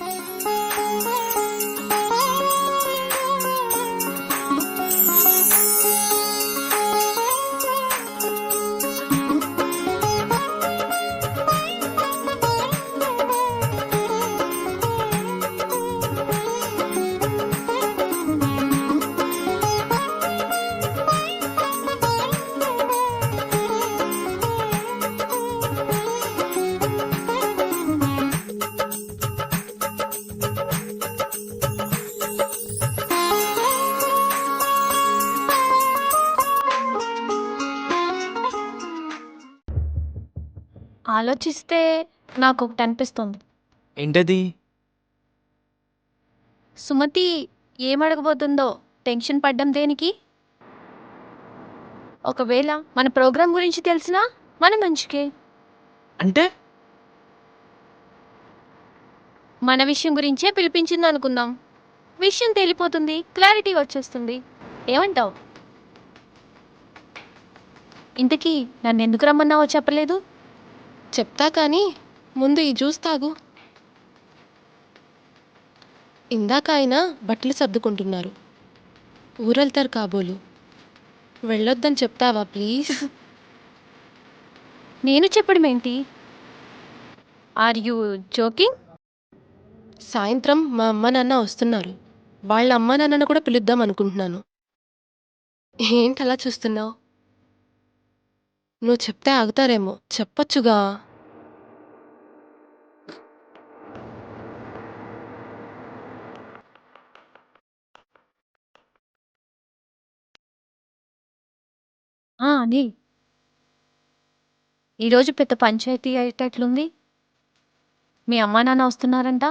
拜拜。ఆలోచిస్తే నాకు ఒకటి అనిపిస్తుంది. ఏంటది? సుమతి ఏం అడగబోతుందో టెన్షన్ పడ్డం దేనికి? ఒకవేళ మన ప్రోగ్రాం గురించి తెలిసినా మన మంచికే. అంటే? మన విషయం గురించే పిలిపించింది అనుకుందాం విషయం తేలిపోతుంది క్లారిటీ వచ్చేస్తుంది. ఏమంటావు? ఇంతకీ నన్ను ఎందుకు రమ్మన్నావో చెప్పలేదు? చెప్తా కానీ ముందు ఈ జ్యూస్ తాగు. ఇందాక ఆయన బట్టలు సర్దుకుంటున్నారు. ఊరెళ్తారు కాబోలు. వెళ్ళొద్దని చెప్తావా ప్లీజ్? నేను చెప్పడం ఏంటి? ఆర్ యూ జోకింగ్ సాయంత్రం మా అమ్మ నాన్న వస్తున్నారు. వాళ్ళ అమ్మ నాన్నను కూడా పిలుద్దాం అనుకుంటున్నాను. ఏంటి అలా చూస్తున్నావు? నువ్వు చెప్తే ఆగుతారేమో. చెప్పొచ్చుగా. అని. ఈరోజు పెద్ద పంచాయతీ అయ్యేటట్లుంది. మీ అమ్మా నాన్న వస్తున్నారంట.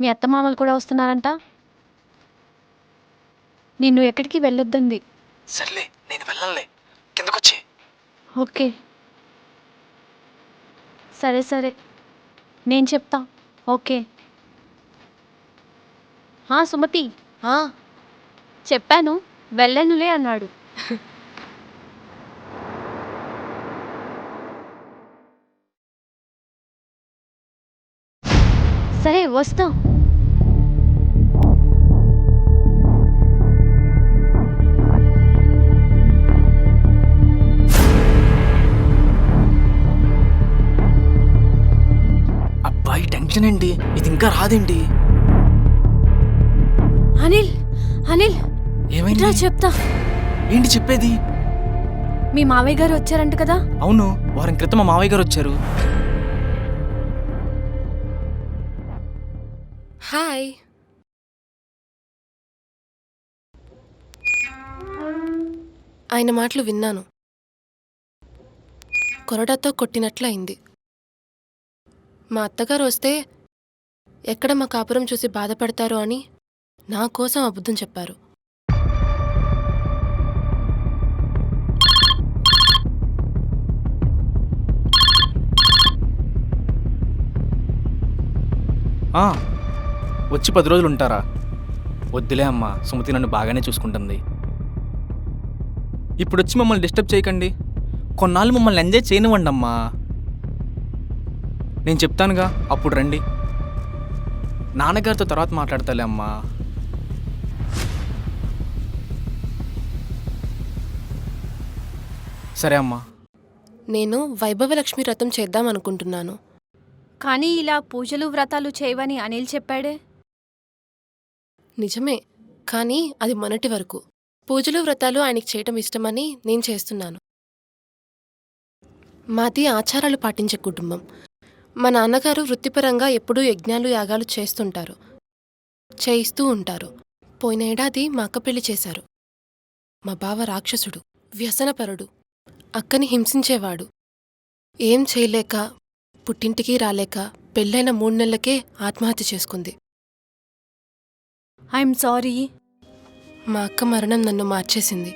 మీ అత్తమామలు కూడా వస్తున్నారంట. నిన్ను ఎక్కడికి వెళ్ళొద్దంది. సర్లే నేను వెళ్ళాలే. కిందకొచ్చి ఓకే. సరే సరే. నేను చెప్తా. ఓకే. సుమతి. చెప్పాను. వెళ్ళనులే అన్నాడు. సరే వస్తాం. టెన్షన్ ఏంటి ఇది ఇంకా రాదేంటి అనిల్ అనిల్. ఏమైంది? ఇట్లా చెప్తా. ఏంటి చెప్పేది? మీ మావయ్య గారు వచ్చారంట కదా? అవును వారం క్రితం మా మావయ్య గారు వచ్చారు. హాయ్. ఆయన మాటలు విన్నాను. కొరడాతో కొట్టినట్లు అయింది మా అత్తగారు వస్తే ఎక్కడ మా కాపురం చూసి బాధపడతారో అని నా కోసం అబద్ధం చెప్పారు. ఆ, వచ్చి పది రోజులు ఉంటారా? వద్దులే అమ్మా సుమతి నన్ను బాగానే చూసుకుంటుంది. ఇప్పుడు వచ్చి మమ్మల్ని డిస్టర్బ్ చేయకండి. కొన్నాళ్ళు మమ్మల్ని ఎంజాయ్ చేయనివ్వండి అమ్మా నేను చెప్తానుగా అప్పుడు రండి. నాన్నగారితో తర్వాత మాట్లాడతాలే అమ్మా. సరే అమ్మా. నేను వైభవలక్ష్మి వ్రతం చేద్దాం అనుకుంటున్నాను. కానీ ఇలా పూజలు వ్రతాలు చేయవని అనిల్ చెప్పాడే? నిజమే కానీ అది మొన్నటి వరకు. పూజలు వ్రతాలు ఆయనకి చేయటం ఇష్టమని నేను చేస్తున్నాను. మాది ఆచారాలు పాటించే కుటుంబం. మా నాన్నగారు వృత్తిపరంగా ఎప్పుడూ యజ్ఞాలు యాగాలు చేస్తుంటారు. చేయిస్తూ ఉంటారు. పోయిన ఏడాది మా అక్క పెళ్ళి చేశారు. మా బావ రాక్షసుడు వ్యసనపరుడు అక్కని హింసించేవాడు. ఏం చేయలేక పుట్టింటికి రాలేక పెళ్ళైన మూడు నెలలకే ఆత్మహత్య చేసుకుంది. I'm sorry. మా అక్క మరణం నన్ను మార్చేసింది.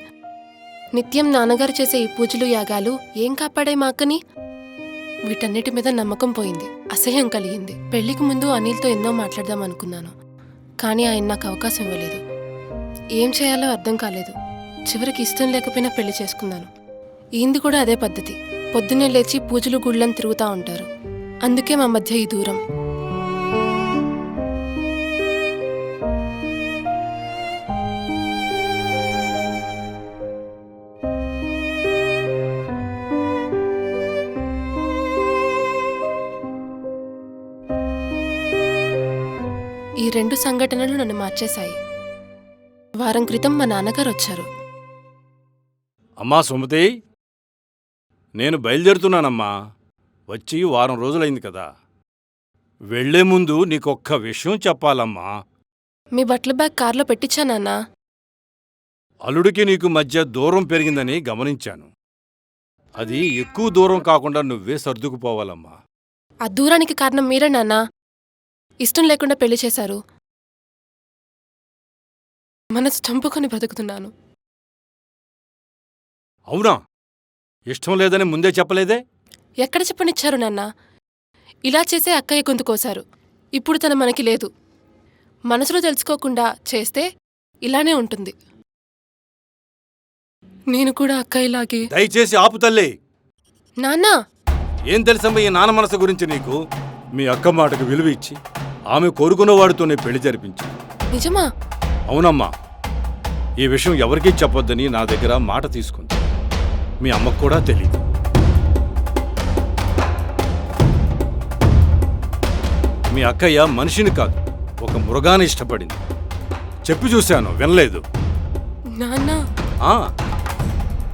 నిత్యం నాన్నగారు చేసే ఈ పూజలు యాగాలు ఏం కాపాడాయి మా అక్కని? వీటన్నిటి మీద నమ్మకం పోయింది. అసహ్యం కలిగింది. పెళ్ళికి ముందు అనిల్తో ఎన్నో మాట్లాడదాం అనుకున్నాను. కానీ ఆయన నాకు అవకాశం ఇవ్వలేదు. ఏం చేయాలో అర్థం కాలేదు. చివరికి ఇష్టం లేకపోయినా పెళ్ళి చేసుకున్నాను. ఈంది కూడా అదే పద్ధతి. పొద్దున్నే లేచి పూజలు గుళ్ళని తిరుగుతూ ఉంటారు. అందుకే మా మధ్య ఈ దూరం. రెండు సంఘటనలు నన్ను మార్చేశాయి. వారం క్రితం మా నాన్నగారు వచ్చారు. అమ్మా సుమతి నేను బయలుదేరుతున్నానమ్మా. వచ్చి వారం రోజులైంది కదా. వెళ్ళే ముందు నీకొక్క విషయం చెప్పాలమ్మా. మీ బట్టల బ్యాగ్ కార్లో పెట్టించా నాన్న? అల్లుడికి నీకు మధ్య దూరం పెరిగిందని గమనించాను. అది ఎక్కువ దూరం కాకుండా నువ్వే సర్దుకుపోవాలమ్మా. ఆ దూరానికి కారణం మీరే నాన్న. ఇష్టం లేకుండా పెళ్ళి చేశారు. మనసు చంపుకొని బ్రతుకుతున్నాను. అవునా? ఇష్టం లేదని ముందే చెప్పలేదే? ఎక్కడ చెప్పనిచ్చారు నాన్న? ఇలా చేసే అక్కయ్య గొంతు కోశారు. ఇప్పుడు తన మనకి లేదు. మనసులో తెలుసుకోకుండా చేస్తే ఇలానే ఉంటుంది. నేను కూడా అక్కయ్యలాగే దయచేసి ఆపు తల్లి. నాన్నా! ఏం తెలుసమ్మా ఈ నాన్న మనసు గురించి నీకు? మీ అక్క మాటకు విలువ ఇచ్చి ఆమె కోరుకున్నవాడితోనే పెళ్ళి జరిపించు నిజమా? అవునమ్మా. ఈ విషయం ఎవరికీ చెప్పొద్దని నా దగ్గర మాట తీసుకుంది. మీ అమ్మకు కూడా తెలియదు మీ అక్కయ్య మనిషిని కాదు ఒక మృగాన్ని ఇష్టపడింది. చెప్పి చూశాను వినలేదు. నాన్న. ఆ,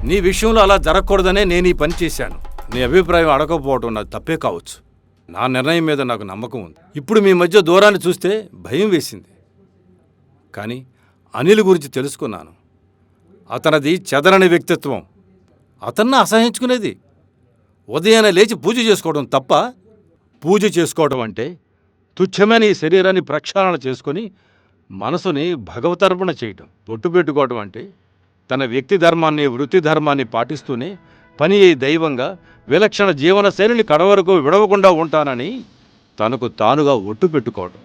నీ విషయంలో అలా జరగకూడదనే నేను ఈ పని చేశాను. నీ అభిప్రాయం అడగకపోవడం నాకు తప్పే కావచ్చు. నా నిర్ణయం మీద నాకు నమ్మకం ఉంది. ఇప్పుడు మీ మధ్య దూరాన్ని చూస్తే భయం వేసింది. కానీ అనిల్ గురించి తెలుసుకున్నాను. అతనది చెదరని వ్యక్తిత్వం. అతన్ని అసహించుకునేది. ఉదయాన్నే లేచి పూజ చేసుకోవడం తప్ప పూజ చేసుకోవడం అంటే తుచ్చమైన ఈ శరీరాన్ని ప్రక్షాళన చేసుకొని మనసుని భగవతర్పణ చేయటం. బొట్టు పెట్టుకోవడం అంటే తన వ్యక్తి ధర్మాన్ని వృత్తి ధర్మాన్ని పాటిస్తూనే పని దైవంగా విలక్షణ జీవనశైలిని కడవరకు విడవకుండా ఉంటానని తనకు తానుగా ఒట్టు పెట్టుకోవడం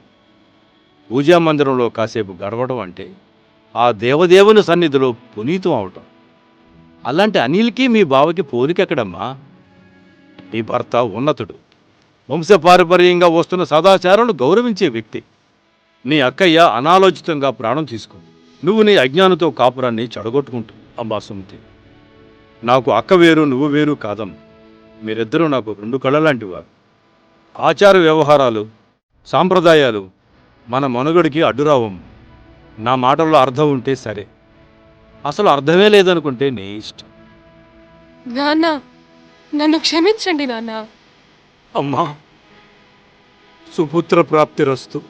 పూజా మందిరంలో కాసేపు గడవడం అంటే ఆ దేవదేవుని సన్నిధిలో పునీతం అవటం. అలాంటి అనిల్కి మీ బావకి పోలికెక్కడమ్మా నీ భర్త ఉన్నతుడు. వంశపారంపర్యంగా వస్తున్న సదాచారాలను గౌరవించే వ్యక్తి. నీ అక్కయ్య అనాలోచితంగా ప్రాణం తీసుకుంది. నువ్వు నీ అజ్ఞానంతో కాపురాన్ని చెడగొట్టుకుంటావు అమ్మా సుమతి. నాకు అక్క వేరు నువ్వు వేరు కాదమ్మా. మీరిద్దరూ నాకు రెండు కళ్ళలాంటి వారు ఆచార వ్యవహారాలు సాంప్రదాయాలు మన మనుగడికి అడ్డురావమ్మ నా మాటల్లో అర్థం ఉంటే సరే. అసలు అర్థమే లేదనుకుంటే నీ ఇష్టం. నాన్న నన్ను క్షమించండి నాన్న. అమ్మా సుపుత్ర ప్రాప్తి రస్తు.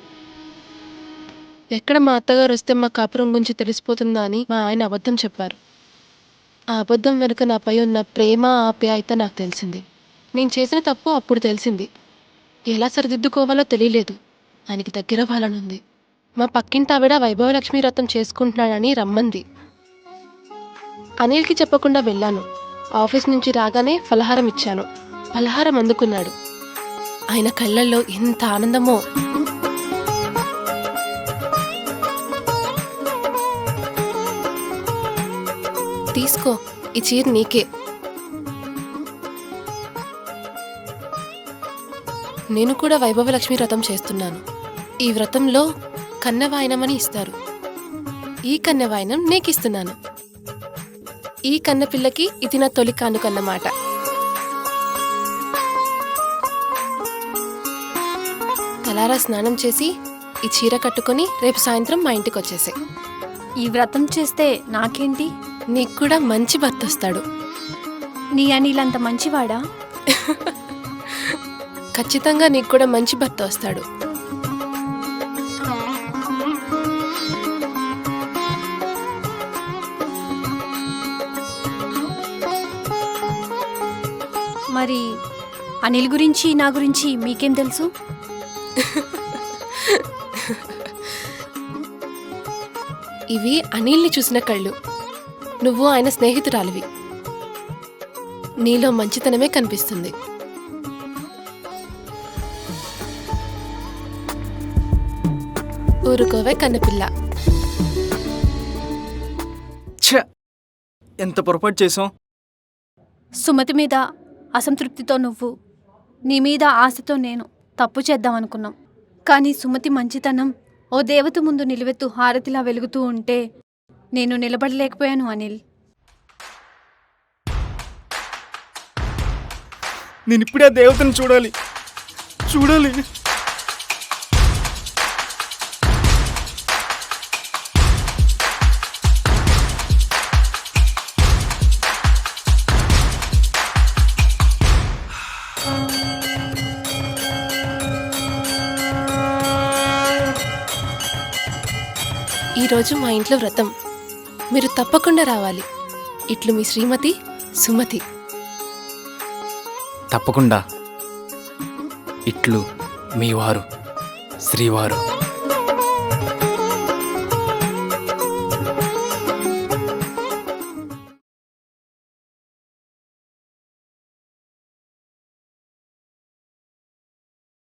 ఎక్కడ మా అత్తగారు వస్తే మా కాపురం గురించి తెలిసిపోతుందా అని మా ఆయన అబద్ధం చెప్పారు. ఆ అబద్ధం వెనుక నాపై ఉన్న ప్రేమ ఆప్యాయత నాకు తెలిసింది. నేను చేసిన తప్పు అప్పుడు తెలిసింది. ఎలా సరిదిద్దుకోవాలో తెలియలేదు. ఆయనకి దగ్గర అవ్వాలనుంది మా పక్కింటి ఆవిడ వైభవలక్ష్మి వ్రతం చేసుకుంటున్నాడని రమ్మంది. అనిల్కి చెప్పకుండా వెళ్ళాను. ఆఫీస్ నుంచి రాగానే ఫలహారం ఇచ్చాను. ఫలహారం అందుకున్నాడు. ఆయన కళ్ళల్లో ఎంత ఆనందమో. తీసుకో. ఈ చీర నీకే. నేను కూడా వైభవలక్ష్మి వ్రతం చేస్తున్నాను. ఈ వ్రతంలో కన్నవాయనమని ఇస్తారు. ఈ కన్నవాయనం నీకిస్తున్నాను. ఈ కన్నపిల్లకి ఇది నా తొలి కానుకన్నమాట. తలారా స్నానం చేసి ఈ చీర కట్టుకొని రేపు సాయంత్రం మా ఇంటికి వచ్చేసే ఈ వ్రతం చేస్తే నాకేంటి? నీకు కూడా మంచి భర్త వస్తాడు నీ అనిల్ అంత మంచివాడా? ఖచ్చితంగా నీకు కూడా మంచి భర్త వస్తాడు మరి అనిల్ గురించి నా గురించి మీకేం తెలుసు? ఇవి అనిల్ని చూసిన కళ్ళు. నువ్వు ఆయన స్నేహితురాలివి. నీలో మంచితనమే కనిపిస్తుంది. ఊరుకోవే కన్నపిల్ల. ఛ! ఎంత పొరపాటు చేసాం సుమతి మీద అసంతృప్తితో నువ్వు నీ మీద ఆశతో నేను తప్పు చేద్దాం అనుకున్నాం. కానీ సుమతి మంచితనం ఓ దేవత ముందు నిలువెత్తు హారతిలా వెలుగుతూ ఉంటే నేను నిలబడలేకపోయాను అనిల్. నేను ఇప్పుడే దేవతను చూడాలి. చూడాలి. ఈరోజు మా ఇంట్లో వ్రతం. మీరు తప్పకుండా రావాలి. ఇట్లు మీ శ్రీమతి సుమతి. తప్పకుండా. ఇట్లు మీ వారు శ్రీవారు.